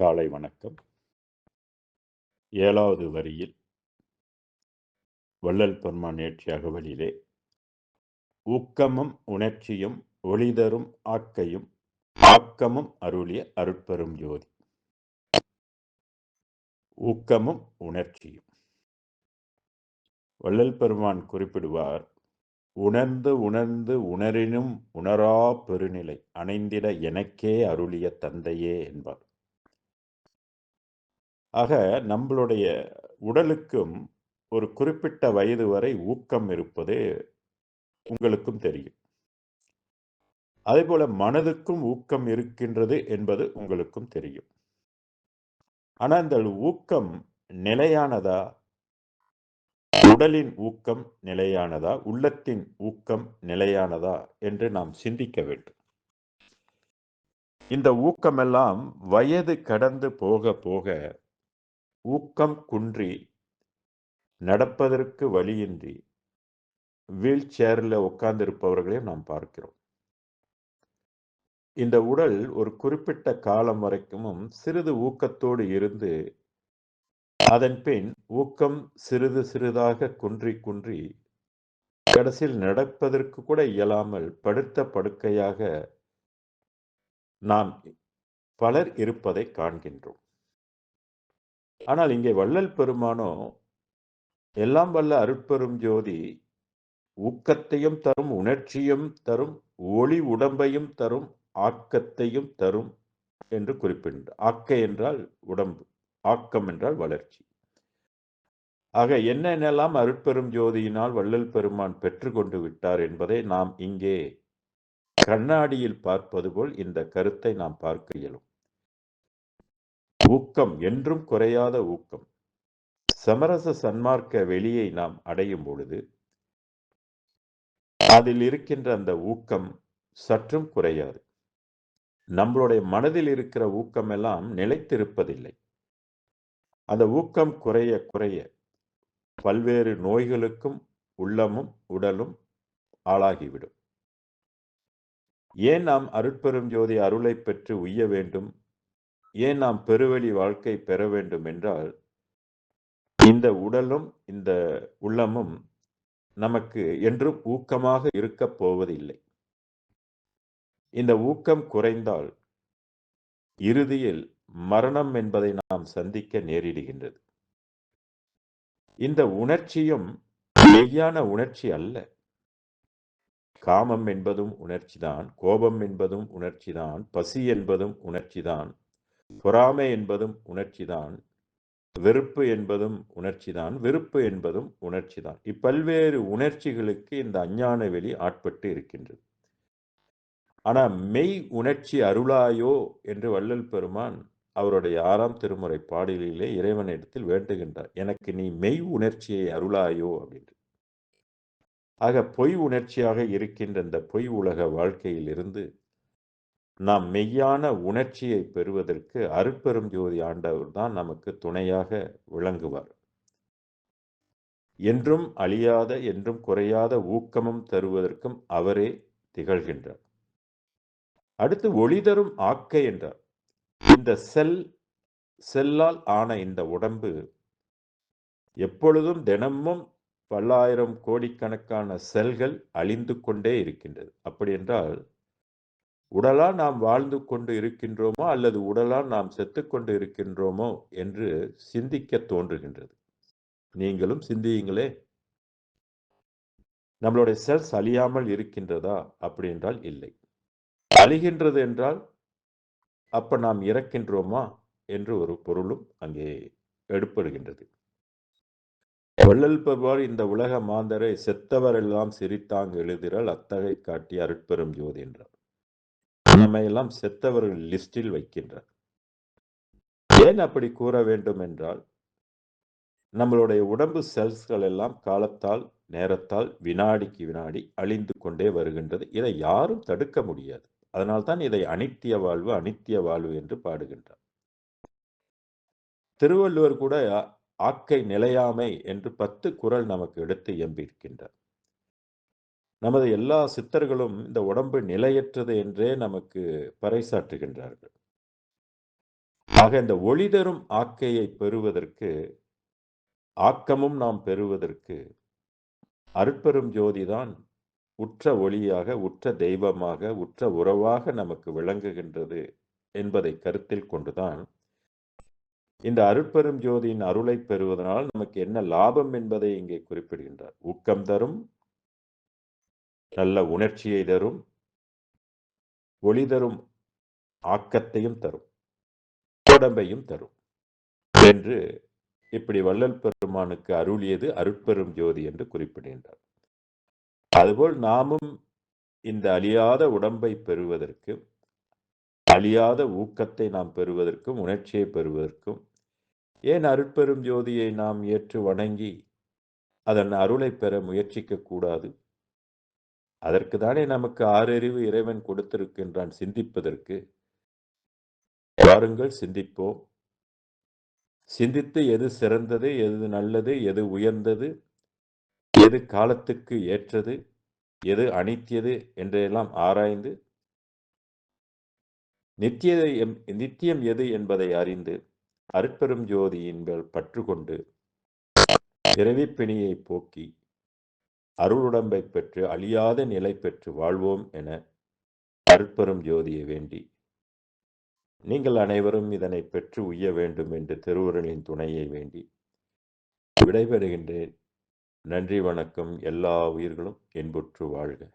காலை வணக்கம். ஏழாவது வரியில் வள்ளல் பெருமான் நேற்றியாக அகவலிலே ஊக்கமும் உணர்ச்சியும் ஒளிதரும் ஆக்கையும் ஆக்கமும் அருளிய அருட்பெரும் ஜோதி. ஊக்கமும் உணர்ச்சியும். வள்ளல் பெருமான் குறிப்பிடுவார் உணர்ந்து உணர்ந்து உணரினும் உணரா பெருநிலை அணைந்திட எனக்கே அருளிய தந்தையே என்பார். ஆக நம்மளுடைய உடலுக்கும் ஒரு குறிப்பிட்ட வயது வரை ஊக்கம் இருப்பது உங்களுக்கும் தெரியும். அதே போல மனதுக்கும் ஊக்கம் இருக்கின்றது என்பது உங்களுக்கும் தெரியும். ஆனால் இந்த ஊக்கம் நிலையானதா? உடலின் ஊக்கம் நிலையானதா? உள்ளத்தின் ஊக்கம் நிலையானதா? என்று நாம் சிந்திக்க வேண்டும். இந்த ஊக்கமெல்லாம் வயது கடந்து போக போக ஊக்கம் குன்றி நடப்பதற்கு வழியின்றி வீல் சேரில் உட்கார்ந்திருப்பவர்களையும் நாம் பார்க்கிறோம். இந்த உடல் ஒரு குறிப்பிட்ட காலம் வரைக்கும் சிறிது ஊக்கத்தோடு இருந்து அதன் பின் ஊக்கம் சிறிது சிறிதாக குன்றி குன்றி கடைசியில் நடப்பதற்கு கூட இயலாமல் படுத்த படுக்கையாக நாம் பலர் இருப்பதை காண்கின்றோம். ஆனால் இங்கே வள்ளல் பெருமானோ எல்லாம் வல்ல அருட்பெரும் ஜோதி ஊக்கத்தையும் தரும் உணர்ச்சியும் தரும் ஒளி உடம்பையும் தரும் ஆக்கத்தையும் தரும் என்று குறிப்பிட்ட ஆக்க என்றால் உடம்பு ஆக்கம் என்றால் வளர்ச்சி. ஆக என்னென்னலாம் அருட்பெரும் ஜோதியினால் வள்ளல் பெருமான் பெற்றுக்கொண்டு விட்டார் என்பதை நாம் இங்கே கண்ணாடியில் பார்ப்பது போல் இந்த கருத்தை நாம் பார்க்க இயலும். ஊக்கம் என்றும் குறையாத ஊக்கம். சமரச சன்மார்க்க வெளியை நாம் அடையும் பொழுது அதில் இருக்கின்ற அந்த ஊக்கம் சற்றும் குறையாது. நம்மளுடைய மனதில் இருக்கிற ஊக்கம் எல்லாம் நிலைத்திருப்பதில்லை. அந்த ஊக்கம் குறைய குறைய பல்வேறு நோய்களுக்கும் உள்ளமும் உடலும் ஆளாகிவிடும். ஏன் நாம் அருட்பெரும் ஜோதி அருளை பெற்று உய்ய வேண்டும்? ஏன் நாம் பெருவெளி வாழ்க்கை பெற வேண்டும் என்றால் இந்த உடலும் இந்த உள்ளமும் நமக்கு என்றும் ஊக்கமாக இருக்கப் போவதில்லை. இந்த ஊக்கம் குறைந்தால் இறுதியில் மரணம் என்பதை நாம் சந்திக்க நேரிடுகின்றது. இந்த உணர்ச்சியும் மெய்யான உணர்ச்சி அல்ல. காமம் என்பதும் உணர்ச்சிதான் கோபம் என்பதும் உணர்ச்சிதான் பசி என்பதும் உணர்ச்சிதான் பொறாமை என்பதும் உணர்ச்சிதான் வெறுப்பு என்பதும் உணர்ச்சிதான் வெறுப்பு என்பதும் உணர்ச்சிதான். இப்பல்வேறு உணர்ச்சிகளுக்கு இந்த அஞ்ஞான வெளி ஆட்பட்டு இருக்கின்றது. ஆனால் மெய் உணர்ச்சி அருளாயோ என்று வள்ளல் பெருமான் அவருடைய ஆறாம் திருமுறை பாடலிலே இறைவனிடத்தில் வேண்டுகின்றார். எனக்கு நீ மெய் உணர்ச்சியை அருளாயோ அப்படின்று ஆக பொய் உணர்ச்சியாக இருக்கின்ற இந்த பொய் உலக வாழ்க்கையில் இருந்து நாம் மெய்யான உணர்ச்சியை பெறுவதற்கு அருட்பெரும் ஜோதி ஆண்டவர் தான் நமக்கு துணையாக விளங்குவார். என்றும் அழியாத என்றும் குறையாத ஊக்கமும் தருவதற்கும் அவரே திகழ்கின்றார். அடுத்து ஒளி தரும் ஆக்கை என்றார். இந்த செல் செல்லால் ஆன இந்த உடம்பு எப்பொழுதும் தினமும் பல்லாயிரம் கோடிக்கணக்கான செல்கள் அழிந்து கொண்டே இருக்கின்றது. அப்படி என்றால் உடலா நாம் வாழ்ந்து கொண்டு இருக்கின்றோமோ அல்லது உடலா நாம் செத்து கொண்டு இருக்கின்றோமோ என்று சிந்திக்க தோன்றுகின்றது. நீங்களும் சிந்தியுங்களே. நம்மளுடைய செல்ஸ் அழியாமல் இருக்கின்றதா அப்படி என்றால் இல்லை. அழிகின்றது என்றால் அப்ப நாம் இறக்கின்றோமா என்று ஒரு பொருளும் அங்கே எடுப்படுகின்றது வள்ளல் பெறுவார் இந்த உலக மாந்தரை செத்தவரெல்லாம் சிரித்தாங்க எழுதிறால் அத்தகை காட்டி அருட்பெரும் ஜோதி என்றார். நம்மையெல்லாம் செத்தவர்கள் லிஸ்டில் வைக்கின்றார் ஏன் அப்படி கூற வேண்டும் என்றால் நம்மளுடைய உடம்பு செல்ஸ்கள் எல்லாம் காலத்தால் நேரத்தால் வினாடிக்கு வினாடி அழிந்து கொண்டே வருகின்றது. இதை யாரும் தடுக்க முடியாது. அதனால்தான் இதை அனித்திய வாழ்வு அனித்திய வாழ்வு என்று பாடுகின்றார். திருவள்ளுவர் கூட ஆக்கை நிலையாமை என்று பத்து குரல் நமக்கு எடுத்து எம்பியிருக்கின்றார். நமது எல்லா சித்தர்களும் இந்த உடம்பு நிலையற்றது என்றே நமக்கு பறைசாற்றுகின்றார்கள். ஆக இந்த ஒளி தரும் ஆக்கையை பெறுவதற்கு ஆக்கமும் நாம் பெறுவதற்கு அருட்பெரும் ஜோதிதான் உற்ற ஒளியாக உற்ற தெய்வமாக உற்ற உறவாக நமக்கு விளங்குகின்றது என்பதை கருத்தில் கொண்டுதான் இந்த அருட்பெரும் ஜோதியின் அருளை பெறுவதனால் நமக்கு என்ன லாபம் என்பதை இங்கே குறிப்பிடுகின்றார். ஊக்கம் தரும் நல்ல உணர்ச்சியை தரும் ஒளி தரும் ஆக்கத்தையும் தரும் உடம்பையும் தரும் என்று இப்படி வள்ளல் பெருமானுக்கு அருளியது அருட்பெரும் ஜோதி என்று குறிப்பிடுகின்றார். அதுபோல் நாமும் இந்த அழியாத உடம்பை பெறுவதற்கு அழியாத ஊக்கத்தை நாம் பெறுவதற்கும் உணர்ச்சியை பெறுவதற்கும் ஏன் அருட்பெரும் ஜோதியை நாம் ஏற்று வணங்கி அதன் அருளை பெற முயற்சிக்க கூடாது? அதற்கு தானே நமக்கு ஆறறிவு இறைவன் கொடுத்திருக்கின்றான் சிந்திப்பதற்கு. வாருங்கள் சிந்திப்போம். சிந்தித்து எது சிறந்தது எது நல்லது எது உயர்ந்தது எது காலத்துக்கு ஏற்றது எது அனித்தியது என்றெல்லாம் ஆராய்ந்து நித்திய நித்தியம் எது என்பதை அறிந்து அருட்பெரும் ஜோதியின் மேல் பற்று கொண்டு பிறவிப்பிணியை போக்கி அருளுடம்பை பெற்று அழியாத நிலை பெற்று வாழ்வோம் என அருட்பெரும் ஜோதியை வேண்டி. நீங்கள் அனைவரும் இதனை பெற்று உய்ய வேண்டும் என்று திருவுருளின் துணையை வேண்டி விடைபெறுகின்றேன். நன்றி வணக்கம். எல்லா உயிர்களும் என்புற்று வாழ்க.